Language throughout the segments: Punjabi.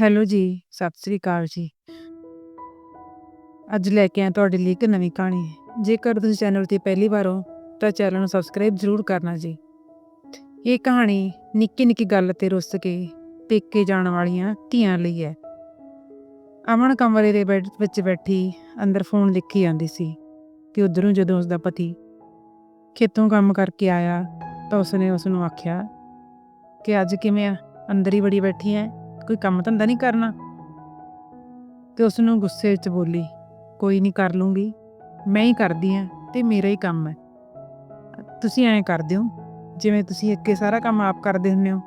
ਹੈਲੋ ਜੀ, ਸਤਿ ਸ੍ਰੀ ਅਕਾਲ ਜੀ। ਅੱਜ ਲੈ ਕੇ ਆਏ ਤੁਹਾਡੇ ਲਈ ਇੱਕ ਨਵੀਂ ਕਹਾਣੀ। ਜੇਕਰ ਤੁਸੀਂ ਚੈਨਲ ਤੇ ਪਹਿਲੀ ਵਾਰ ਹੋ ਤਾਂ ਚੈਨਲ ਨੂੰ ਸਬਸਕ੍ਰਾਈਬ ਜ਼ਰੂਰ ਕਰਨਾ ਜੀ। ਇਹ ਕਹਾਣੀ ਨਿੱਕੀ ਨਿੱਕੀ ਗੱਲ ਤੇ ਰੁੱਸ ਕੇ ਪੇਕੇ ਜਾਣ ਵਾਲੀਆਂ ਧੀਆਂ ਲਈ ਹੈ। ਅਮਨ ਕਮਰੇ ਦੇ ਬੈੱਡ ਵਿੱਚ ਬੈਠੀ ਅੰਦਰ ਫੋਨ ਲਿਖੀ ਜਾਂਦੀ ਸੀ ਕਿ ਉਧਰੋਂ ਜਦੋਂ ਉਸਦਾ ਪਤੀ ਖੇਤੋਂ ਕੰਮ ਕਰਕੇ ਆਇਆ ਤਾਂ ਉਸਨੇ ਉਸ ਨੂੰ ਆਖਿਆ ਕਿ ਅੱਜ ਕਿਵੇਂ ਆ ਅੰਦਰ ਹੀ ਬੜੀ ਬੈਠੀ ਹੈ ਕੋਈ ਕੰਮ ਧੰਦਾ ਨਹੀਂ ਕਰਨਾ। ਤੇ ਉਸ ਨੂੰ ਗੁੱਸੇ ਵਿੱਚ ਬੋਲੀ, ਕੋਈ ਨਹੀਂ ਕਰ ਲੂੰਗੀ। ਮੈਂ ਹੀ ਕਰਦੀ ਆ ਤੇ ਮੇਰਾ ਹੀ ਕੰਮ ਹੈ। ਤੁਸੀਂ ਐਂ ਕਰਦੇ ਹੋ ਜਿਵੇਂ ਤੁਸੀਂ ਅੱਗੇ ਸਾਰਾ ਕੰਮ ਆਪ ਕਰਦੇ ਹੁੰਦੇ ਹੋ।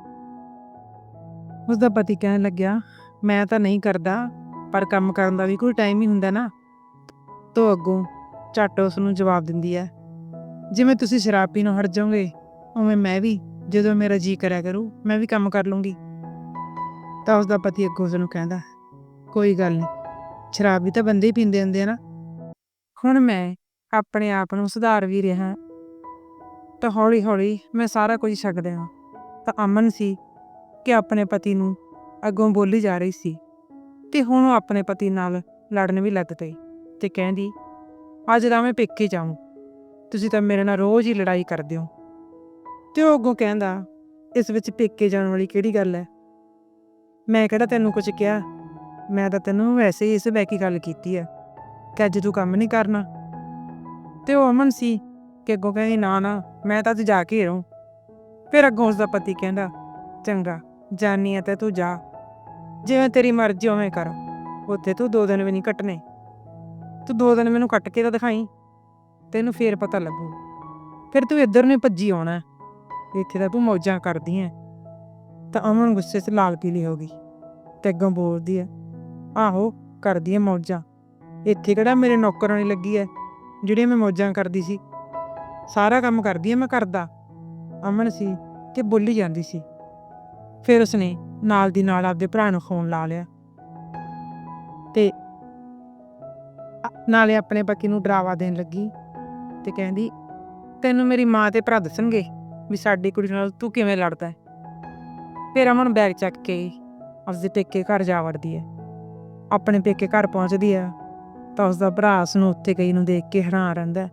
ਉਸ ਦਾ ਪਤੀ ਕਹਿਣ ਲੱਗਿਆ, ਮੈਂ ਤਾਂ ਨਹੀਂ ਕਰਦਾ, ਪਰ ਕੰਮ ਕਰਨ ਦਾ ਵੀ ਕੋਈ ਟਾਈਮ ਹੀ ਹੁੰਦਾ ਨਾ। ਤੋ ਅੱਗੋਂ ਝੱਟ ਉਸ ਨੂੰ ਜਵਾਬ ਦਿੰਦੀ ਹੈ, ਜਿਵੇਂ ਤੁਸੀਂ ਸ਼ਰਾਬ ਪੀਣੋਂ ਹਟ ਜਾਓਗੇ, ਉਵੇਂ ਮੈਂ ਵੀ, ਜਦੋਂ ਮੇਰਾ ਜੀ ਕਰਿਆ ਕਰੂ, ਮੈਂ ਵੀ ਕੰਮ ਕਰ ਲੂੰਗੀ। ਤਾਂ ਉਸ ਦਾ ਪਤੀ ਅੱਗੋਂ ਉਸ ਨੂੰ ਕਹਿੰਦਾ, ਕੋਈ ਗੱਲ ਨਹੀਂ, ਸ਼ਰਾਬ ਵੀ ਤਾਂ ਬੰਦੇ ਹੀ ਪੀਂਦੇ ਹੁੰਦੇ ਆ ਨਾ। ਹੁਣ ਮੈਂ ਆਪਣੇ ਆਪ ਨੂੰ ਸੁਧਾਰ ਵੀ ਰਿਹਾ ਤਾਂ ਹੌਲੀ ਹੌਲੀ ਮੈਂ ਸਾਰਾ ਕੁਝ ਛੱਡ ਹਾਂ ਤਾਂ ਅਮਨ ਸੀ ਕਿ ਆਪਣੇ ਪਤੀ ਨੂੰ ਅੱਗੋਂ ਬੋਲੀ ਜਾ ਰਹੀ ਸੀ ਤੇ ਹੁਣ ਉਹ ਆਪਣੇ ਪਤੀ ਨਾਲ ਲੜਨ ਵੀ ਲੱਗ ਪਈ ਤੇ ਕਹਿੰਦੀ, ਅੱਜ ਤਾਂ ਮੈਂ ਪੇਕੇ ਜਾਊਂ, ਤੁਸੀਂ ਤਾਂ ਮੇਰੇ ਨਾਲ ਰੋਜ਼ ਹੀ ਲੜਾਈ ਕਰਦੇ ਹੋ। ਤੇ ਉਹ ਅੱਗੋਂ ਕਹਿੰਦਾ, ਇਸ ਵਿੱਚ ਪੇਕੇ ਜਾਣ ਵਾਲੀ ਕਿਹੜੀ ਗੱਲ ਹੈ? ਮੈਂ ਕਿਹੜਾ ਤੈਨੂੰ ਕੁਝ ਕਿਹਾ? ਮੈਂ ਤਾਂ ਤੈਨੂੰ ਵੈਸੇ ਹੀ ਇਸ ਬੈਕੀ ਗੱਲ ਕੀਤੀ ਹੈ ਕਿ ਅੱਜ ਤੂੰ ਕੰਮ ਨਹੀਂ ਕਰਨਾ। ਤੇ ਉਹ ਅਮਨ ਸੀ, ਕਿ ਅੱਗੋਂ ਕਹਿੰਦੀ, ਨਾ ਨਾ, ਮੈਂ ਤਾਂ ਅੱਜ ਜਾ ਕੇ ਰਹੂੰ। ਫਿਰ ਅੱਗੋਂ ਉਸ ਦਾ ਪਤੀ ਕਹਿੰਦਾ, ਚੰਗਾ, ਜਾਨੀ ਆ ਤੇ ਤੂੰ ਜਾ। ਜਿਵੇਂ ਤੇਰੀ ਮਰਜ਼ੀ ਉਵੇਂ ਕਰ। ਉੱਥੇ ਤੂੰ ਦੋ ਦਿਨ ਵੀ ਨਹੀਂ ਕੱਟਨੇ ਤੂੰ ਦੋ ਦਿਨ ਮੈਨੂੰ ਕੱਟ ਕੇ ਤਾਂ ਦਿਖਾਈ। ਤੈਨੂੰ ਫੇਰ ਪਤਾ ਲੱਗੂ। ਫਿਰ ਤੂੰ ਇੱਧਰ ਨੂੰ ਹੀ ਭੱਜੀ ਆਉਣਾ। ਇੱਥੇ ਤਾਂ ਤੂੰ ਮੌਜਾਂ ਕਰਦੀ ਐ। ਤਾਂ ਅਮਨ ਗੁੱਸੇ 'ਚ ਲਾਲ ਪੀਲੀ ਹੋ ਗਈ ਤੇ ਅੱਗੋਂ ਬੋਲਦੀ ਐ ਆਹੋ, ਕਰਦੀ ਐ ਮੌਜਾਂ। ਇੱਥੇ ਕਿਹੜਾ ਮੇਰੇ ਨੌਕਰਾਂ ਨਹੀਂ ਲੱਗੀ ਐ ਜਿਹੜੀਆਂ ਮੈਂ ਮੌਜਾਂ ਕਰਦੀ ਸੀ। ਸਾਰਾ ਕੰਮ ਕਰਦੀ ਐ ਮੈਂ ਕਰਦਾ ਅਮਨ ਸੀ ਕਿ ਬੋਲੀ ਜਾਂਦੀ ਸੀ। ਫਿਰ ਉਸਨੇ ਨਾਲ ਦੀ ਨਾਲ ਆਪਦੇ ਭਰਾ ਨੂੰ ਫੋਨ ਲਾ ਲਿਆ ਤੇ ਨਾਲੇ ਆਪਣੇ ਪੱਕੀ ਨੂੰ ਡਰਾਵਾ ਦੇਣ ਲੱਗੀ ਤੇ ਕਹਿੰਦੀ, ਤੈਨੂੰ ਮੇਰੀ ਮਾਂ ਤੇ ਭਰਾ ਦੱਸਣਗੇ ਵੀ ਸਾਡੀ ਕੁੜੀ ਨਾਲ ਤੂੰ ਕਿਵੇਂ ਲੜਦਾ ਹੈ? ਫਿਰ ਅਮਨ ਬੈਗ ਚੱਕ ਕੇ ਉਸਦੇ ਪੇਕੇ ਘਰ ਜਾ ਵੜਦੀ ਹੈ ਆਪਣੇ ਪੇਕੇ ਘਰ ਪਹੁੰਚਦੀ ਹੈ ਤਾਂ ਉਸਦਾ ਭਰਾ ਉਸ ਨੂੰ ਉੱਥੇ ਗਈ ਨੂੰ ਦੇਖ ਕੇ ਹੈਰਾਨ ਰਹਿੰਦਾ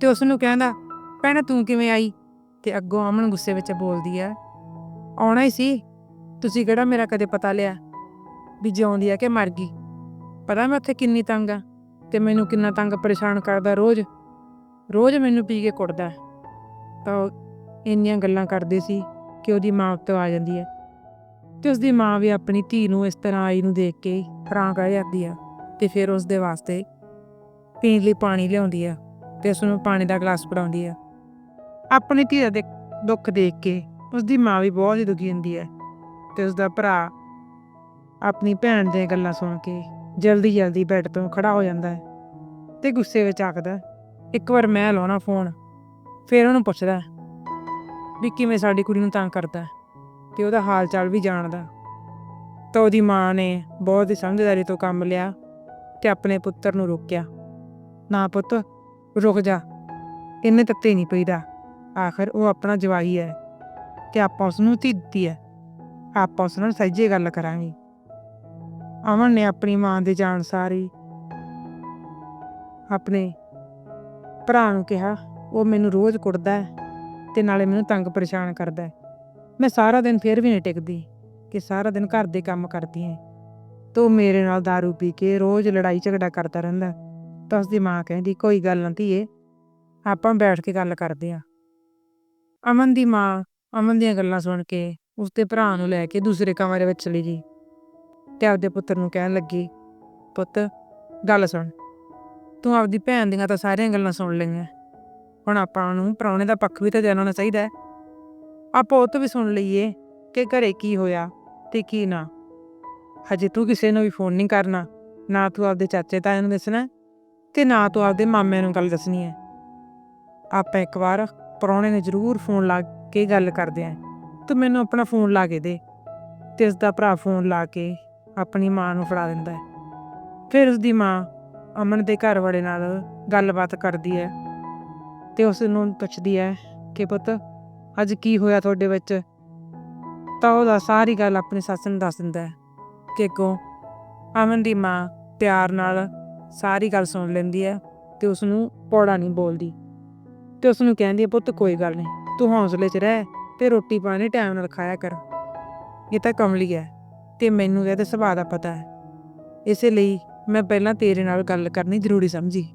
ਤੇ ਉਸ ਨੂੰ ਕਹਿੰਦਾ, ਭੈਣੇ, ਤੂੰ ਕਿਵੇਂ ਆਈ? ਤੇ ਅੱਗੋਂ ਅਮਨ ਗੁੱਸੇ ਵਿੱਚ ਬੋਲਦੀ ਹੈ ਆਉਣਾ ਹੀ ਸੀ। ਤੁਸੀਂ ਕਿਹੜਾ ਮੇਰਾ ਕਦੇ ਪਤਾ ਲਿਆ ਵੀ ਜਿਉਂਦੀ ਆ ਕਿ ਮਰ ਗਈ? ਪਤਾ ਮੈਂ ਉੱਥੇ ਕਿੰਨੀ ਤੰਗ ਆ ਤੇ ਮੈਨੂੰ ਕਿੰਨਾ ਤੰਗ ਪਰੇਸ਼ਾਨ ਕਰਦਾ ਰੋਜ਼। ਰੋਜ਼ ਮੈਨੂੰ ਪੀ ਕੇ ਕੁੱਟਦਾ ਤਾਂ ਉਹ ਇੰਨੀਆਂ ਗੱਲਾਂ ਕਰਦੇ ਸੀ ਕਿ ਉਹਦੀ ਮਾਂ ਉੱਤੇ ਆ ਜਾਂਦੀ ਹੈ। ਤੇ ਉਸਦੀ ਮਾਂ ਵੀ ਆਪਣੀ ਧੀ ਨੂੰ ਇਸ ਤਰ੍ਹਾਂ ਆਈ ਨੂੰ ਦੇਖ ਕੇ ਹੈਰਾਨ ਰਹਿ ਜਾਂਦੀ ਆ ਤੇ ਫਿਰ ਉਸ ਦੇ ਵਾਸਤੇ ਪੀਣ ਲਈ ਪਾਣੀ ਲਿਆਉਂਦੀ ਆ ਤੇ ਉਸ ਨੂੰ ਪਾਣੀ ਦਾ ਗਲਾਸ ਪੜਾਉਂਦੀ ਆ। ਆਪਣੀ ਧੀ ਦਾ ਦੁੱਖ, ਦੇਖ ਕੇ ਉਸਦੀ ਮਾਂ ਵੀ ਬਹੁਤ ਹੀ ਦੁਖੀ ਹੁੰਦੀ ਹੈ ਤੇ ਉਸਦਾ ਭਰਾ ਆਪਣੀ ਭੈਣ ਦੀਆਂ ਗੱਲਾਂ ਸੁਣ ਕੇ ਜਲਦੀ ਜਲਦੀ ਬੈੱਡ ਤੋਂ ਖੜਾ ਹੋ ਜਾਂਦਾ ਹੈ ਤੇ ਗੁੱਸੇ ਵਿੱਚ ਆਖਦਾ, ਇੱਕ ਵਾਰ ਮੈਂ ਲਾਉਣਾ ਫੋਨ, ਫਿਰ ਉਹਨੂੰ ਪੁੱਛਦਾ ਵੀ ਕਿਵੇਂ ਸਾਡੀ ਕੁੜੀ ਨੂੰ ਤੰਗ ਕਰਦਾ ਤੇ ਉਹਦਾ ਹਾਲ ਚਾਲ ਵੀ ਜਾਣਦਾ ਤਾਂ ਉਹਦੀ ਮਾਂ ਨੇ ਬਹੁਤ ਹੀ ਸਮਝਦਾਰੀ ਤੋਂ ਕੰਮ ਲਿਆ ਤੇ ਆਪਣੇ ਪੁੱਤਰ ਨੂੰ ਰੋਕਿਆ। ਨਾ ਪੁੱਤ, ਰੁਕ ਜਾ। ਇੰਨੇ ਤੱਤੇ ਨਹੀਂ ਪਈਦਾ। ਆਖਰ ਉਹ ਆਪਣਾ ਜਵਾਈ ਹੈ ਤੇ ਆਪਾਂ ਉਸ ਨੂੰ ਧੀ ਦਿੱਤੀ ਹੈ। ਆਪਾਂ ਉਸ ਨਾਲ ਸਹਿਜੇ ਗੱਲ ਕਰਾਂਗੇ। ਅਮਨ ਨੇ ਆਪਣੀ ਮਾਂ ਦੇ ਜਾਣ ਸਾਰੀ ਆਪਣੇ ਭਰਾ ਨੂੰ ਕਿਹਾ, ਉਹ ਮੈਨੂੰ ਰੋਜ਼ ਕੁੱਟਦਾ ਹੈ। ਤੇ ਨਾਲੇ ਮੈਨੂੰ ਤੰਗ ਪਰੇਸ਼ਾਨ ਕਰਦਾ ਹੈ। ਮੈਂ ਸਾਰਾ ਦਿਨ ਫਿਰ ਵੀ ਨਹੀਂ ਟਿਕਦੀ ਕਿ ਸਾਰਾ ਦਿਨ ਘਰ ਦੇ ਕੰਮ ਕਰਦੀ ਹੈ। ਤੂੰ ਮੇਰੇ ਨਾਲ दारू ਪੀ ਕੇ ਰੋਜ਼ ਲੜਾਈ ਝਗੜਾ ਕਰਦਾ ਰਹਿੰਦਾ ਤਾਂ ਉਸਦੀ ਮਾਂ ਕਹਿੰਦੀ, ਕੋਈ ਗੱਲ ਨਹੀਂ ਧੀਏ, ਆਪਾਂ ਬੈਠ ਕੇ ਗੱਲ ਕਰਦੇ ਆ ਅਮਨ ਦੀ ਮਾਂ ਅਮਨ ਦੀਆਂ ਗੱਲਾਂ ਸੁਣ ਕੇ ਉਸਦੇ ਭਰਾ ਨੂੰ ਲੈ ਕੇ ਦੂਸਰੇ ਕਮਰੇ ਵਿੱਚ ਚਲੀ ਗਈ ਤੇ ਆਪਦੇ ਪੁੱਤਰ ਨੂੰ ਕਹਿਣ ਲੱਗੀ, ਪੁੱਤ, ਗੱਲ ਸੁਣ। ਤੂੰ ਆਪਦੀ ਭੈਣ ਦੀਆਂ ਤਾਂ ਸਾਰੀਆਂ ਗੱਲਾਂ ਸੁਣ ਲਈਆਂ। ਹੁਣ ਆਪਾਂ ਨੂੰ, ਪ੍ਰਾਹੁਣੇ ਦਾ ਪੱਖ ਵੀ ਤਾਂ ਜਾਣਨਾ ਚਾਹੀਦਾ ਹੈ। ਆਪਾਂ ਉਹ ਤੋਂ ਵੀ ਸੁਣ ਲਈਏ ਕਿ ਘਰੇ ਕੀ ਹੋਇਆ ਤੇ ਕੀ ਨਾ। ਹਜੇ ਤੂੰ ਕਿਸੇ ਨੂੰ ਵੀ ਫੋਨ ਨਹੀਂ ਕਰਨਾ, ਨਾ ਤੂੰ ਆਪਦੇ ਚਾਚੇ ਤਾਏ ਨੂੰ ਦੱਸਣਾ ਤੇ ਨਾ ਤੂੰ ਆਪਦੇ ਮਾਮੇ ਨੂੰ ਗੱਲ ਦੱਸਣੀ ਹੈ। ਆਪਾਂ ਇੱਕ ਵਾਰ ਪ੍ਰਾਹੁਣੇ ਨੇ ਜ਼ਰੂਰ ਫੋਨ ਲਾ ਕੇ ਗੱਲ ਕਰਦੇ ਆਂ ਤੂੰ ਮੈਨੂੰ ਆਪਣਾ ਫੋਨ ਲਾ ਕੇ ਦੇ ਤੇ ਉਸ ਦਾ ਭਰਾ ਫੋਨ ਲਾ ਕੇ ਆਪਣੀ ਮਾਂ ਨੂੰ ਫੜਾ ਦਿੰਦਾ ਹੈ। ਫਿਰ ਉਸ ਦੀ ਮਾਂ ਅਮਨ ਦੇ ਘਰ ਵਾਲੇ ਨਾਲ ਗੱਲਬਾਤ ਕਰਦੀ ਹੈ। ਤੇ ਉਸ ਨੂੰ ਪੁੱਛਦੀ ਹੈ ਕਿ ਪੁੱਤ, ਅੱਜ ਕੀ ਹੋਇਆ ਤੁਹਾਡੇ ਵਿੱਚ? ਤਾਂ ਉਹਦਾ ਸਾਰੀ ਗੱਲ ਆਪਣੀ ਸੱਸ ਨੂੰ ਦੱਸ ਦਿੰਦਾ ਹੈ ਤੇ ਅੱਗੋਂ ਅਮਨ ਦੀ ਮਾਂ ਪਿਆਰ ਨਾਲ ਸਾਰੀ ਗੱਲ ਸੁਣ ਲੈਂਦੀ ਹੈ ਤੇ ਉਸ ਨੂੰ ਪੌੜਾ ਨਹੀਂ ਬੋਲਦੀ। ਤੇ ਉਸ ਨੂੰ ਕਹਿੰਦੀ ਹੈ, ਪੁੱਤ, ਕੋਈ ਗੱਲ ਨਹੀਂ, ਤੂੰ ਹੌਸਲੇ 'ਚ ਰਹਿ ਤੇ ਰੋਟੀ ਪਾਣੀ ਟਾਈਮ ਨਾਲ ਖਾਇਆ ਕਰ। ਇਹ ਤਾਂ ਕਮਲੀ ਹੈ ਤੇ ਮੈਨੂੰ ਇਹਦੇ ਸੁਭਾਅ ਦਾ ਪਤਾ ਹੈ। ਇਸੇ ਲਈ ਮੈਂ ਪਹਿਲਾਂ ਤੇਰੇ ਨਾਲ ਗੱਲ ਕਰਨੀ ਜ਼ਰੂਰੀ ਸਮਝੀ।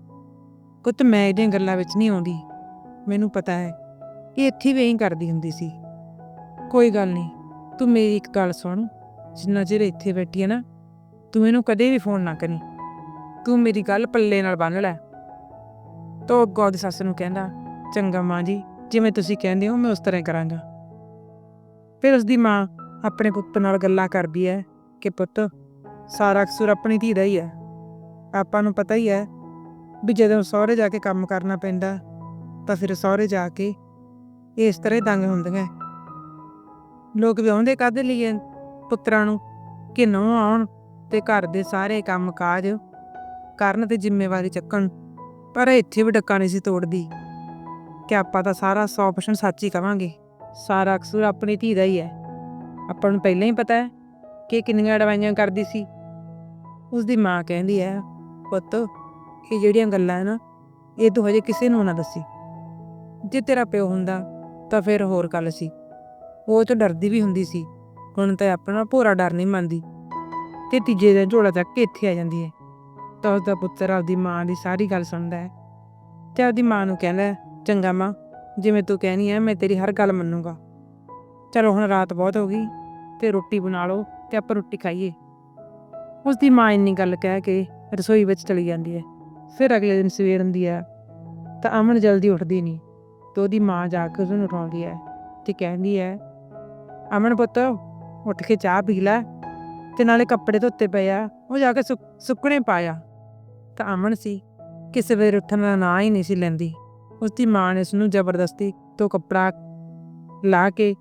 ਪੁੱਤ, ਮੈਂ ਇਹਦੀਆਂ ਗੱਲਾਂ ਵਿੱਚ ਨਹੀਂ ਆਉਂਦੀ। ਮੈਨੂੰ ਪਤਾ ਹੈ ਇਹ ਇੱਥੇ ਵੀ ਇਹੀ ਕਰਦੀ ਹੁੰਦੀ ਸੀ। ਕੋਈ ਗੱਲ ਨਹੀਂ, ਤੂੰ ਮੇਰੀ ਇੱਕ ਗੱਲ ਸੁਣ। ਜਿੰਨਾ ਚਿਰ ਇੱਥੇ ਬੈਠੀ ਹੈ ਨਾ, ਤੂੰ ਇਹਨੂੰ ਕਦੇ ਵੀ ਫੋਨ ਨਾ ਕਰੀ। ਤੂੰ ਮੇਰੀ ਗੱਲ ਪੱਲੇ ਨਾਲ ਬੰਨ ਲੈ। ਤੋ ਅੱਗੋਂ ਦੀ ਸੱਸ ਨੂੰ ਕਹਿੰਦਾ, ਚੰਗਾ ਮਾਂ ਜੀ, ਜਿਵੇਂ ਤੁਸੀਂ ਕਹਿੰਦੇ ਹੋ, ਮੈਂ ਉਸ ਤਰ੍ਹਾਂ ਕਰਾਂਗਾ। ਫਿਰ ਉਸ ਦੀ ਮਾਂ ਆਪਣੇ ਪੁੱਤ ਨਾਲ ਗੱਲਾਂ ਕਰਦੀ ਹੈ ਕਿ ਪੁੱਤ, ਸਾਰਾ ਕਸੂਰ ਆਪਣੀ ਧੀ ਦਾ ਹੀ ਹੈ। ਆਪਾਂ ਨੂੰ ਪਤਾ ਹੀ ਹੈ ਵੀ ਜਦੋਂ ਸਹੁਰੇ ਜਾ ਕੇ ਕੰਮ ਕਰਨਾ ਪੈਂਦਾ, ਤਾਂ ਫਿਰ ਸਹੁਰੇ ਜਾ ਕੇ ਇਸ ਤਰ੍ਹਾਂ ਹੀ ਦੰਗ ਹੁੰਦੀਆਂ ਲੋਕ ਵਿਆਹੁੰਦੇ ਕਾਹਦੇ ਲਈ ਪੁੱਤਰਾਂ ਨੂੰ ਕਿ ਨਹੁੰ ਆਉਣ ਤੇ ਘਰ ਦੇ ਸਾਰੇ ਕੰਮ ਕਾਜ ਕਰਨ ਤੇ ਜ਼ਿੰਮੇਵਾਰੀ ਚੱਕਣ, ਪਰ ਇੱਥੇ ਵੀ ਡੱਕਾ ਨਹੀਂ ਸੀ ਤੋੜਦੀ। ਕਿ ਆਪਾਂ ਤਾਂ ਸਾਰਾ 100% ਸੱਚ ਹੀ ਕਵਾਂਗੇ, ਸਾਰਾ ਕਸੂਰ ਆਪਣੀ ਧੀ ਦਾ ਹੀ ਹੈ ਆਪਾਂ ਨੂੰ ਪਹਿਲਾਂ ਹੀ ਪਤਾ ਹੈ ਕਿ ਕਿੰਨੀਆਂ ਅਡਵਾਈਆਂ ਕਰਦੀ ਸੀ। ਉਸ ਦੀ ਮਾਂ ਕਹਿੰਦੀ ਹੈ ਪੁੱਤ ਇਹ ਜਿਹੜੀਆਂ ਗੱਲਾਂ ਹੈ ਨਾ, ਇਹ ਤੂੰ ਹਜੇ ਕਿਸੇ ਨੂੰ ਨਾ ਦੱਸੀ। ਜੇ ਤੇਰਾ ਪਿਓ ਹੁੰਦਾ, ਤਾਂ ਫਿਰ ਹੋਰ ਗੱਲ ਸੀ। ਉਹ ਤਾਂ ਡਰਦੀ ਵੀ ਹੁੰਦੀ ਸੀ। ਹੁਣ ਤਾਂ ਆਪਣਾ ਭੋਰਾ ਡਰ ਨਹੀਂ ਮੰਨਦੀ। ਤੇ ਤੀਜੇ ਦਿਨ ਝੋਲਾ ਚੱਕ ਕੇ ਇੱਥੇ ਆ ਜਾਂਦੀ ਹੈ। ਤਾਂ ਉਸ ਦਾ ਪੁੱਤਰ ਆਪਦੀ ਮਾਂ ਦੀ ਸਾਰੀ ਗੱਲ ਸੁਣਦਾ ਹੈ। ਤੇ ਆਪਦੀ ਮਾਂ ਨੂੰ ਕਹਿੰਦਾ ਚੰਗਾ ਮਾਂ, ਜਿਵੇਂ ਤੂੰ ਕਹਿਣੀ ਹੈ ਮੈਂ ਤੇਰੀ ਹਰ ਗੱਲ ਮੰਨੂਗਾ। ਚਲੋ ਹੁਣ ਰਾਤ ਬਹੁਤ ਹੋ ਗਈ, ਤੇ ਰੋਟੀ ਬਣਾ ਲਓ ਤੇ ਆਪਾਂ ਰੋਟੀ ਖਾਈਏ। ਉਸ ਦੀ ਮਾਂ ਇੰਨੀ ਗੱਲ ਕਹਿ ਕੇ ਰਸੋਈ ਵਿੱਚ ਚਲੀ ਜਾਂਦੀ ਹੈ। ਫਿਰ ਅਗਲੇ ਦਿਨ ਸਵੇਰ ਹੁੰਦੀ ਹੈ ਤਾਂ ਅਮਨ ਜਲਦੀ ਉੱਠਦੀ ਨਹੀਂ ਤੇ ਉਹਦੀ ਮਾਂ ਜਾ ਕੇ ਉਸਨੂੰ ਉਠਾਉਂਦੀ ਹੈ ਤੇ ਕਹਿੰਦੀ ਹੈ ਅਮਨ ਪੁੱਤ, ਉੱਠ ਕੇ ਚਾਹ ਪੀ ਲੈ ਤੇ ਨਾਲੇ ਕੱਪੜੇ ਧੋਤੇ ਪਏ ਆ, ਉਹ ਜਾ ਕੇ ਸੁੱਕ- ਸੁੱਕਣੇ ਪਾਇਆ। ਤਾਂ ਅਮਨ ਸੀ, ਕਿਸੇ ਵੇਲੇ ਉੱਠਣ ਦਾ ਨਾਂ ਹੀ ਨਹੀਂ ਸੀ ਲੈਂਦੀ। ਉਸ ਦੀ ਮਾਂ ਨੇ ਉਸ ਨੂੰ ਜ਼ਬਰਦਸਤੀ ਤੋਂ ਕੱਪੜਾ ਲਾ ਕੇ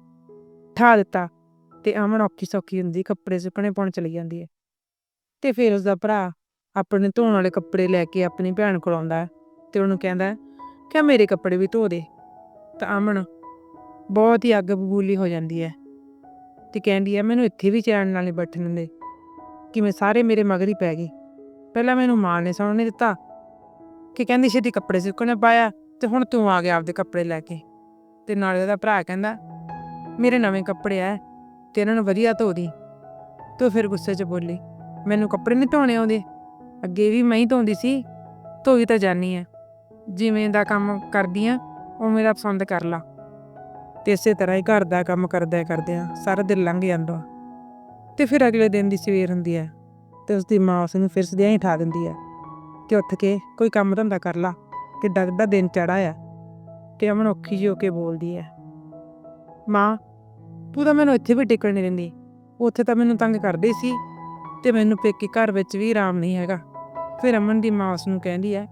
ਠਾ ਦਿੱਤਾ ਤੇ ਅਮਨ ਔਖੀ ਸੌਖੀ ਹੁੰਦੀ ਕੱਪੜੇ ਸੁੱਕਣੇ ਪਾਉਣ ਚਲੀ ਜਾਂਦੀ ਹੈ ਤੇ ਫਿਰ ਉਸ ਦਾ ਭਰਾ ਆਪਣੇ ਧੋਣ ਵਾਲੇ ਕੱਪੜੇ ਲੈ ਕੇ ਆਪਣੀ ਭੈਣ ਕੋਲ ਆਉਂਦਾ ਹੈ ਤੇ ਉਹਨੂੰ ਕਹਿੰਦਾ ਹੈ ਕਿ ਮੇਰੇ ਕੱਪੜੇ ਵੀ ਧੋ ਦੇ? ਤਾਂ ਅਮਨ ਬਹੁਤ ਹੀ ਅੱਗ ਬਬੂਲੀ ਹੋ ਜਾਂਦੀ ਹੈ ਤੇ ਕਹਿੰਦੀ ਹੈ, ਮੈਨੂੰ ਇੱਥੇ ਵੀ ਚੈਨ ਨਾਲ ਨਹੀਂ ਬੈਠਣ ਦੇ ਕਿਵੇਂ ਸਾਰੇ ਮੇਰੇ ਮਗਰ ਹੀ ਪੈ ਗਏ। ਪਹਿਲਾਂ ਮੈਨੂੰ ਮਾਂ ਨੇ ਸੌਣ ਨਹੀਂ ਦਿੱਤਾ ਕਿ ਕਹਿੰਦੀ ਛੇਤੀ ਕੱਪੜੇ ਸੁੱਕਣੇ ਪਾਇਆ ਤੇ ਹੁਣ ਤੂੰ ਆ ਗਿਆ ਆਪਦੇ ਕੱਪੜੇ ਲੈ ਕੇ। ਤੇ ਨਾਲੇ ਉਹਦਾ ਭਰਾ ਕਹਿੰਦਾ, ਮੇਰੇ ਨਵੇਂ ਕੱਪੜੇ ਆ ਤੇ ਇਹਨਾਂ ਨੂੰ ਵਧੀਆ ਧੋ ਦੀ ਤੂੰ ਫਿਰ ਗੁੱਸੇ 'ਚ ਬੋਲੀ, ਮੈਨੂੰ ਕੱਪੜੇ ਨਹੀਂ ਧੋਣੇ ਆਉਂਦੇ? ਅੱਗੇ ਵੀ ਮੈਂ ਹੀ ਧੋਂਦੀ ਸੀ ਧੋਈ ਤਾਂ ਜਾਨੀ ਆ। ਜਿਵੇਂ ਦਾ ਕੰਮ ਕਰਦੀ ਆ, ਉਵੇਂ ਦਾ ਪਸੰਦ ਕਰ ਲਾ। ਤੇ ਇਸੇ ਤਰ੍ਹਾਂ ਹੀ ਘਰ ਦਾ ਕੰਮ ਕਰਦਿਆਂ ਕਰਦਿਆਂ ਸਾਰਾ ਦਿਨ ਲੰਘ ਜਾਂਦਾ। ਤੇ ਫਿਰ ਅਗਲੇ ਦਿਨ ਦੀ ਸਵੇਰ ਹੁੰਦੀ ਹੈ ਤੇ ਉਸ ਦੀ ਮਾਂ ਉਸ ਨੂੰ ਫਿਰ ਸਦਿਆਂ ਹੀ ਠਾ ਦਿੰਦੀ ਹੈ ਕਿ ਉੱਠ ਕੇ ਕੋਈ ਕੰਮ ਧੰਦਾ ਕਰ ਲਾ, ਕਿ ਕਿੱਡਾ ਦਿਨ ਚੜਾ ਆ ਤੇ ਅਮਨ ਔਖੀ ਜਿਹੀ ਹੋ ਕੇ ਬੋਲਦੀ ਹੈ। ਮਾਂ, ਤੂੰ ਤਾਂ ਮੈਨੂੰ ਇੱਥੇ ਵੀ ਟਿਕਣ ਨਹੀਂ ਦਿੰਦੀ, ਉੱਥੇ ਤਾਂ ਮੈਨੂੰ ਤੰਗ ਕਰਦੇ ਸੀ। ਤੇ ਮੈਨੂੰ ਪੇਕੇ ਘਰ ਵਿੱਚ ਵੀ ਆਰਾਮ ਨਹੀਂ ਹੈਗਾ। ਫਿਰ ਅਮਨ ਦੀ ਮਾਂ ਉਸ ਨੂੰ ਕਹਿੰਦੀ ਹੈ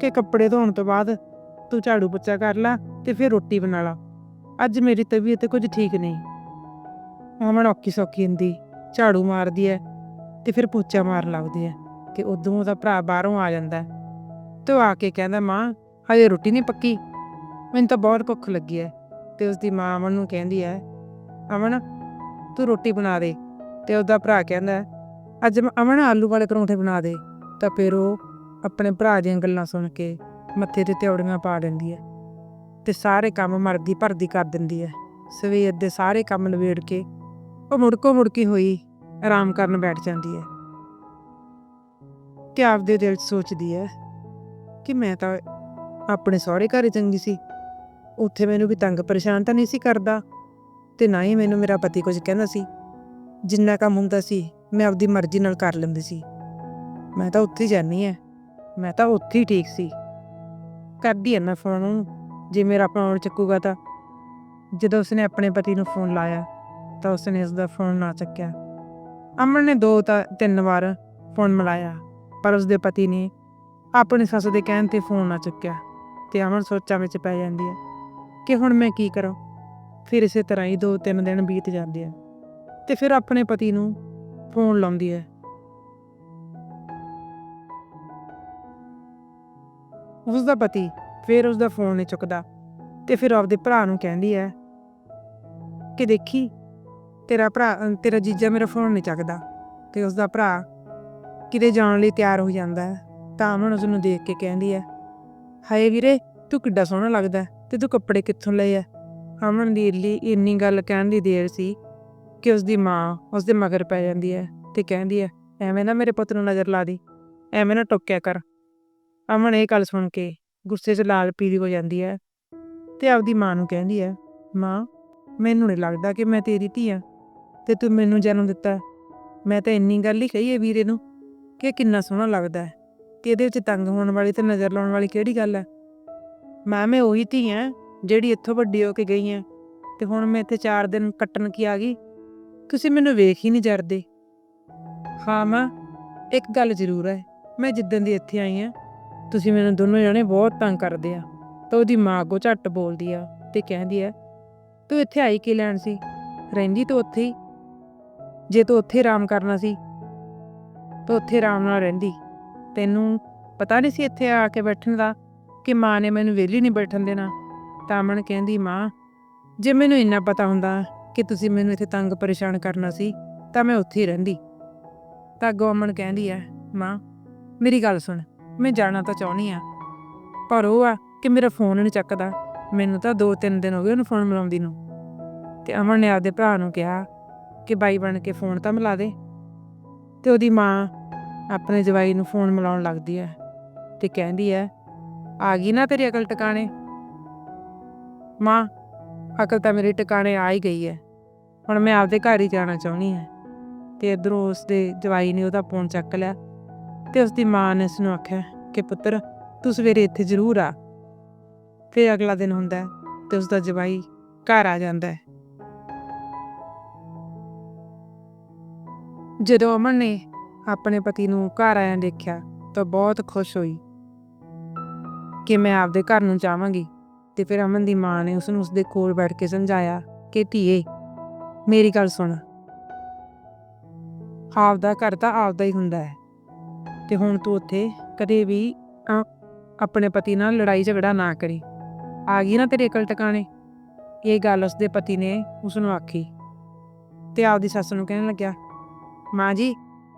ਕਿ ਕੱਪੜੇ ਧੋਣ ਤੋਂ ਬਾਅਦ ਤੂੰ ਝਾੜੂ ਪੋਚਾ ਕਰ ਲੈ ਤੇ ਫਿਰ ਰੋਟੀ ਬਣਾ ਲਾ। ਅੱਜ ਮੇਰੀ ਤਬੀਅਤ ਕੁਝ ਠੀਕ ਨਹੀਂ। ਅਮਨ ਔਖੀ ਸੌਖੀ ਹੁੰਦੀ, ਝਾੜੂ ਮਾਰਦੀ ਹੈ ਤੇ ਫਿਰ ਪੋਚਾ ਮਾਰਨ ਲੱਗਦੀ ਹੈ ਕਿ ਉਦੋਂ ਉਹਦਾ ਭਰਾ ਬਾਹਰੋਂ ਆ ਜਾਂਦਾ ਹੈ। ਤੇ ਉਹ ਆ ਕੇ ਕਹਿੰਦਾ, ਮਾਂ, ਹਜੇ ਰੋਟੀ ਨਹੀਂ ਪੱਕੀ। ਮੈਨੂੰ ਤਾਂ ਬਹੁਤ ਭੁੱਖ ਲੱਗੀ ਹੈ। ਤੇ ਉਸ ਦੀ ਮਾਂ ਅਮਨ ਨੂੰ ਕਹਿੰਦੀ ਹੈ, ਅਮਨ, ਤੂੰ ਰੋਟੀ ਬਣਾ ਦੇ। ਤੇ ਉਹਦਾ ਭਰਾ ਕਹਿੰਦਾ, ਅੱਜ ਮ- ਅਮਨ ਆਲੂ ਵਾਲੇ ਪਰੌਂਠੇ ਬਣਾ ਦੇ। ਤਾਂ ਫਿਰ ਉਹ ਆਪਣੇ ਭਰਾ ਦੀਆਂ ਗੱਲਾਂ ਸੁਣ ਕੇ ਮੱਥੇ ਤੇ ਤਿਉੜੀਆਂ ਪਾ ਦਿੰਦੀ ਹੈ ਤੇ ਸਾਰੇ ਕੰਮ ਮਰਦੀ ਭਰਦੀ ਕਰ ਦਿੰਦੀ ਹੈ। ਸਵੇਰ ਦੇ ਸਾਰੇ ਕੰਮ ਨਵੇੜ ਕੇ ਉਹ ਮੁੜਕੋ ਮੁੜਕੀ ਹੋਈ ਆਰਾਮ ਕਰਨ ਬੈਠ ਜਾਂਦੀ ਹੈ ਤੇ ਆਪਦੇ ਦਿਲ 'ਚ ਸੋਚਦੀ ਹੈ ਕਿ ਮੈਂ ਤਾਂ ਆਪਣੇ ਸਹੁਰੇ ਘਰ ਚੰਗੀ ਸੀ। ਉੱਥੇ ਮੈਨੂੰ ਵੀ ਤੰਗ ਪਰੇਸ਼ਾਨ ਤਾਂ ਨਹੀਂ ਸੀ ਕਰਦਾ ਤੇ ਨਾ ਹੀ ਮੈਨੂੰ ਮੇਰਾ ਪਤੀ ਕੁਝ ਕਹਿੰਦਾ ਸੀ। ਜਿੰਨਾ ਕੰਮ ਹੁੰਦਾ ਸੀ, ਮੈਂ ਆਪਦੀ ਮਰਜ਼ੀ ਨਾਲ ਕਰ ਲੈਂਦੀ ਸੀ। ਮੈਂ ਤਾਂ ਉੱਥੇ ਹੀ। ਜਾਨੀ ਐ ਮੈਂ ਤਾਂ ਉੱਥੇ ਹੀ ਠੀਕ ਸੀ। ਕਰਦੀ ਐ ਨਾ ਫੋਨ ਉਹਨੂੰ। ਜੇ ਮੇਰਾ ਫੋਨ ਚੱਕੂਗਾ ਤਾਂ। ਜਦੋਂ ਉਸਨੇ ਆਪਣੇ ਪਤੀ ਨੂੰ ਫੋਨ ਲਾਇਆ, ਤਾਂ ਉਸਨੇ ਉਸ ਦਾ ਫੋਨ ਨਾ ਚੱਕਿਆ। ਅਮਨ ਨੇ ਦੋ ਤਾਂ ਤਿੰਨ ਵਾਰ ਫੋਨ ਮਿਲਾਇਆ, ਪਰ ਉਸਦੇ ਪਤੀ ਨੇ ਆਪਣੀ ਸੱਸ ਦੇ ਕਹਿਣ ਤੇ ਫੋਨ ਨਾ ਚੁੱਕਿਆ, ਤੇ ਅਮਨ ਸੋਚਾਂ ਵਿੱਚ ਪੈ ਜਾਂਦੀ ਹੈ ਕਿ ਹੁਣ ਮੈਂ ਕੀ ਕਰਾਂ? ਫਿਰ ਇਸੇ ਤਰ੍ਹਾਂ ਹੀ ਦੋ ਤਿੰਨ ਦਿਨ ਬੀਤ ਜਾਂਦੇ ਆ। ਤੇ ਫਿਰ ਆਪਣੇ ਪਤੀ ਨੂੰ ਫੋਨ ਲਾਉਂਦੀ ਹੈ। ਉਸ ਦਾ ਪਤੀ ਫਿਰ ਉਸ ਦਾ ਫੋਨ ਨਹੀਂ ਚੁੱਕਦਾ ਤੇ ਫਿਰ ਆਪਦੇ ਭਰਾ ਨੂੰ ਕਹਿੰਦੀ ਹੈ ਕਿ ਦੇਖੀ, ਤੇਰਾ ਭਰਾ, ਤੇਰਾ ਜੀਜਾ ਮੇਰਾ ਫੋਨ ਨਹੀਂ ਚੱਕਦਾ ਤੇ ਉਸਦਾ ਭਰਾ ਕਿਤੇ ਜਾਣ ਲਈ ਤਿਆਰ ਹੋ ਜਾਂਦਾ ਹੈ, ਤਾਂ ਅਮਨ ਉਸ ਨੂੰ ਦੇਖ ਕੇ ਕਹਿੰਦੀ ਹੈ, ਹਾਏ ਵੀਰੇ, ਤੂੰ ਕਿੱਡਾ ਸੋਹਣਾ ਲੱਗਦਾ ਤੇ ਤੂੰ ਕੱਪੜੇ ਕਿੱਥੋਂ ਲਏ ਆ ਅਮਨ ਦੀ ਲਈ ਇੰਨੀ ਗੱਲ ਕਹਿਣ ਦੀ ਦੇਰ ਸੀ ਕਿ ਉਸਦੀ ਮਾਂ ਉਸਦੇ ਮਗਰ ਪੈ ਜਾਂਦੀ ਹੈ ਤੇ ਕਹਿੰਦੀ ਹੈ, ਐਵੇਂ ਨਾ ਮੇਰੇ ਪੁੱਤ ਨੂੰ ਨਜ਼ਰ ਲਾ ਦੀ, ਐਵੇਂ ਨਾ ਟੋਕਿਆ ਕਰ। ਅਮਨ ਇਹ ਗੱਲ ਸੁਣ ਕੇ ਗੁੱਸੇ 'ਚ ਲਾਲ ਪੀਲੀ ਹੋ ਜਾਂਦੀ ਹੈ ਤੇ ਆਪਦੀ ਮਾਂ ਨੂੰ ਕਹਿੰਦੀ ਹੈ, ਮਾਂ, ਮੈਨੂੰ ਨਹੀਂ ਲੱਗਦਾ ਕਿ ਮੈਂ ਤੇਰੀ ਧੀ ਆ ਤੇ ਤੂੰ ਮੈਨੂੰ ਜਨਮ ਦਿੱਤਾ ਮੈਂ ਤਾਂ ਇੰਨੀ ਗੱਲ ਹੀ ਕਹੀ ਹੈ ਵੀਰੇ ਨੂੰ ਕਿ ਕਿੰਨਾ ਸੋਹਣਾ ਲੱਗਦਾ ਹੈ ਤੇ ਇਹਦੇ ਵਿੱਚ ਤੰਗ ਹੋਣ ਵਾਲੀ ਤੇ ਨਜ਼ਰ ਲਾਉਣ ਵਾਲੀ ਕਿਹੜੀ ਗੱਲ ਹੈ? ਮਾਂ, ਮੈਂ ਉਹੀ ਧੀ ਆ ਜਿਹੜੀ ਇੱਥੋਂ ਵੱਡੀ ਹੋ ਕੇ ਗਈ ਹੈ ਤੇ ਹੁਣ ਮੈਂ ਇੱਥੇ 4 ਦਿਨ ਕੱਟਣ ਕੀ ਆ ਗਈ ਤੁਸੀਂ ਮੈਨੂੰ ਵੇਖ ਹੀ ਨਹੀਂ ਜਰਦੇ। ਹਾਂ ਮਾਂ, ਇੱਕ ਗੱਲ ਜ਼ਰੂਰ ਹੈ, ਮੈਂ ਜਿੱਦਣ ਦੀ ਇੱਥੇ ਆਈ ਆ ਤੁਸੀਂ ਮੈਨੂੰ ਦੋਨੋਂ ਜਣੇ ਬਹੁਤ ਤੰਗ ਕਰਦੇ ਆ। ਤਾਂ ਉਹਦੀ ਮਾਂ ਅੱਗੋਂ ਝੱਟ ਬੋਲਦੀ ਆ ਤੇ ਕਹਿੰਦੀ ਆ, ਤੂੰ ਇੱਥੇ ਆਈ ਕੀ ਲੈਣ ਸੀ? ਰਹਿੰਦੀ ਤੂੰ ਉੱਥੇ ਹੀ? ਜੇ ਤੂੰ ਉੱਥੇ ਆਰਾਮ ਕਰਨਾ ਸੀ, ਤਾਂ ਉੱਥੇ ਆਰਾਮ ਨਾਲ ਰਹਿੰਦੀ। ਤੈਨੂੰ ਪਤਾ ਨਹੀਂ ਸੀ ਇੱਥੇ ਆ ਕੇ ਬੈਠਣ ਦਾ ਕਿ ਮਾਂ ਨੇ ਮੈਨੂੰ ਵਿਹਲੀ ਨਹੀਂ ਬੈਠਣ ਦੇਣਾ? ਤਾਂ ਮਨ ਕਹਿੰਦੀ, ਮਾਂ, ਜੇ ਮੈਨੂੰ ਇੰਨਾ ਪਤਾ ਹੁੰਦਾ ਕਿ ਤੁਸੀਂ ਮੈਨੂੰ ਇੱਥੇ ਤੰਗ ਪਰੇਸ਼ਾਨ ਕਰਨਾ ਸੀ, ਤਾਂ ਮੈਂ ਉੱਥੇ ਹੀ ਰਹਿੰਦੀ। ਤਾਂ ਅੱਗੋਂ ਅਮਨ ਕਹਿੰਦੀ ਆ ਮਾਂ, ਮੇਰੀ ਗੱਲ ਸੁਣ, ਮੈਂ ਜਾਣਾ ਤਾਂ ਚਾਹੁੰਦੀ ਆ ਪਰ ਉਹ ਆ ਕਿ ਮੇਰਾ ਫੋਨ ਨਹੀਂ ਚੱਕਦਾ। ਮੈਨੂੰ ਤਾਂ 2-3 ਦਿਨ ਹੋ ਗਏ ਉਹਨੂੰ ਫੋਨ ਮਿਲਾਉਂਦੀ ਨੂੰ। ਤੇ ਅਮਨ ਨੇ ਆਪਦੇ ਭਰਾ ਨੂੰ ਕਿਹਾ ਕਿ ਬਾਈ ਬਣ ਕੇ ਫੋਨ ਤਾਂ ਮਿਲਾ ਦੇ। ਤੇ ਉਹਦੀ ਮਾਂ ਆਪਣੇ ਜਵਾਈ ਨੂੰ ਫੋਨ ਮਿਲਾਉਣ ਲੱਗਦੀ ਹੈ ਤੇ ਕਹਿੰਦੀ ਹੈ, ਆ ਗਈ ਨਾ ਤੇਰੀ ਅਕਲ ਟਿਕਾਣੇ? ਮਾਂ ਅਕਲ ਤਾਂ ਮੇਰੀ ਟਿਕਾਣੇ ਆ ਹੀ ਗਈ ਹੈ। ਹੁਣ ਮੈਂ ਆਪਦੇ ਘਰ ਹੀ ਜਾਣਾ ਚਾਹੁੰਦੀ ਹਾਂ। ਤੇ ਇਧਰੋਂ ਉਸਦੇ ਜਵਾਈ ਨੇ ਉਹਦਾ ਫੋਨ ਚੱਕ ਲਿਆ ਤੇ ਉਸਦੀ ਮਾਂ ਨੇ ਉਸਨੂੰ ਆਖਿਆ ਕਿ ਪੁੱਤਰ, ਤੂੰ ਸਵੇਰੇ ਇੱਥੇ ਜ਼ਰੂਰ ਆ। ਫਿਰ ਅਗਲਾ ਦਿਨ ਹੁੰਦਾ ਹੈ ਤੇ ਉਸਦਾ ਜਵਾਈ ਘਰ ਆ ਜਾਂਦਾ ਹੈ। ਜਦੋਂ ਅਮਨ ਨੇ ਆਪਣੇ ਪਤੀ ਨੂੰ ਘਰ ਆਇਆ ਦੇਖਿਆ ਤਾਂ ਬਹੁਤ ਖੁਸ਼ ਹੋਈ ਕਿ ਮੈਂ ਆਪਦੇ ਘਰ ਨੂੰ ਜਾਵਾਂਗੀ। ਤੇ ਫਿਰ ਅਮਨ ਦੀ ਮਾਂ ਨੇ ਉਸ ਨੂੰ ਉਸਦੇ ਕੋਲ ਬੈਠ ਕੇ ਸਮਝਾਇਆ ਕਿ ਧੀਏ, ਮੇਰੀ ਗੱਲ ਸੁਣ। ਆਪਦਾ ਘਰ ਤਾਂ ਆਪਦਾ ਹੀ ਹੁੰਦਾ ਹੈ। ਤੇ ਹੁਣ ਤੂੰ ਉੱਥੇ ਕਦੇ ਵੀ ਆਪਣੇ ਪਤੀ ਨਾਲ ਲੜਾਈ ਝਗੜਾ ਨਾ ਕਰੀ। ਆ ਗਈ ਨਾ ਤੇਰੇ ਅਕਲ ਟਿਕਾਣੇ। ਇਹ ਗੱਲ ਉਸਦੇ ਪਤੀ ਨੇ ਉਸ ਨੂੰ ਆਖੀ। ਤੇ ਆਪਦੀ ਸੱਸ ਨੂੰ ਕਹਿਣ ਲੱਗਿਆ, ਮਾਂ ਜੀ,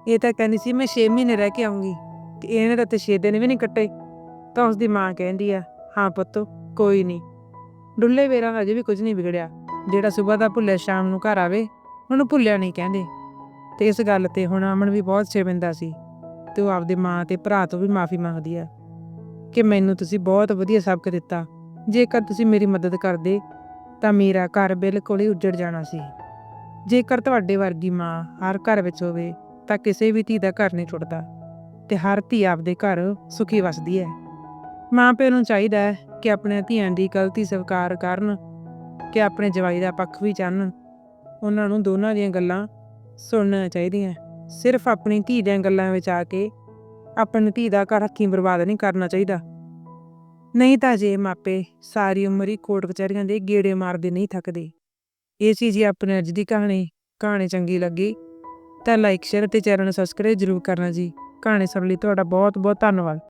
ਇਹ ਤਾਂ ਕਹਿੰਦੀ ਸੀ ਮੈਂ 6 ਮਹੀਨੇ ਰਹਿ ਕੇ ਆਉਂਗੀ ਇਹਨੇ ਤਾਂ ਤੇ 6 ਦਿਨ ਵੀ ਨਹੀਂ ਕੱਟੇ। ਤਾਂ ਉਸਦੀ ਮਾਂ ਕਹਿੰਦੀ ਆ, ਹਾਂ ਪੁੱਤ ਕੋਈ ਨਹੀਂ ਡੁੱਲੇ ਵੇਰਾਂ ਦਾ ਅਜੇ ਵੀ ਕੁਝ ਨਹੀਂ ਵਿਗੜਿਆ। ਜਿਹੜਾ ਸਵੇਰ ਦਾ ਭੁੱਲਿਆ, ਸ਼ਾਮ ਨੂੰ ਘਰ ਆਵੇ, ਉਹਨੂੰ ਭੁੱਲਿਆ ਨਹੀਂ ਕਹਿੰਦੇ। ਤੇ ਇਸ ਗੱਲ ਤੇ ਹੁਣ ਅਮਨ ਵੀ ਬਹੁਤ ਸ਼ਰਮਿੰਦਾ ਸੀ। ਤੇ ਉਹ ਆਪਦੇ ਮਾਂ ਤੇ ਭਰਾ ਤੋਂ ਵੀ ਮਾਫੀ ਮੰਗਦੀ ਆ ਕਿ ਮੈਨੂੰ ਤੁਸੀਂ ਬਹੁਤ ਵਧੀਆ ਸਬਕ ਦਿੱਤਾ। ਜੇਕਰ ਤੁਸੀਂ ਮੇਰੀ ਮਦਦ ਕਰਦੇ, ਤਾਂ ਮੇਰਾ ਘਰ ਬਿਲਕੁਲ ਹੀ ਉੱਜੜ ਜਾਣਾ ਸੀ। ਜੇਕਰ ਤੁਹਾਡੇ ਵਰਗੀ ਮਾਂ ਹਰ ਘਰ ਵਿੱਚ ਹੋਵੇ, ਤਾਂ ਕਿਸੇ ਵੀ ਧੀ ਦਾ ਘਰ ਨਹੀਂ ਟੁੱਟਦਾ। ਤੇ ਹਰ ਧੀ ਆਪਦੇ ਘਰ ਸੁਖੀ ਵਸਦੀ ਹੈ। ਮਾਂ ਪਿਓ ਨੂੰ ਚਾਹੀਦਾ ਹੈ ਕਿ ਆਪਣੇ ਧੀਆਂ ਦੀ ਗਲਤੀ ਸਵੀਕਾਰ ਕਰਨ ਕਿ ਆਪਣੇ ਜਵਾਈ ਦਾ ਪੱਖ ਵੀ ਜਾਣਨ। ਉਹਨਾਂ ਨੂੰ ਦੋਨਾਂ ਦੀਆਂ ਗੱਲਾਂ ਸੁਣਨੀਆਂ ਚਾਹੀਦੀਆਂ। ਸਿਰਫ ਆਪਣੀ ਧੀ ਦੀਆਂ ਗੱਲਾਂ ਵਿੱਚ ਆ ਕੇ ਆਪਣੀ ਧੀ ਦਾ ਘਰ ਹੱਥੀਂ ਬਰਬਾਦ ਨਹੀਂ ਕਰਨਾ ਚਾਹੀਦਾ। ਨਹੀਂ ਤਾਂ ਜੇ ਮਾਪੇ ਸਾਰੀ ਉਮਰ ਹੀ ਕੋਟ ਕਚਹਿਰੀਆਂ ਦੇ ਗੇੜੇ ਮਾਰਦੇ ਨਹੀਂ ਥੱਕਦੇ। ਇਹ ਸੀ ਜੀ ਆਪਣੇ ਅੱਜ ਦੀ ਕਹਾਣੀ ਕਹਾਣੀ ਚੰਗੀ ਲੱਗੀ ਤਾਂ ਲਾਈਕ, ਸ਼ੇਅਰ ਤੇ ਚੈਨਲ ਨੂੰ ਸਬਸਕ੍ਰਾਈਬ ਜ਼ਰੂਰ ਕਰਨਾ ਜੀ। ਕਹਾਣੀ ਸੁਣਨ ਲਈ ਤੁਹਾਡਾ ਬਹੁਤ ਬਹੁਤ ਧੰਨਵਾਦ।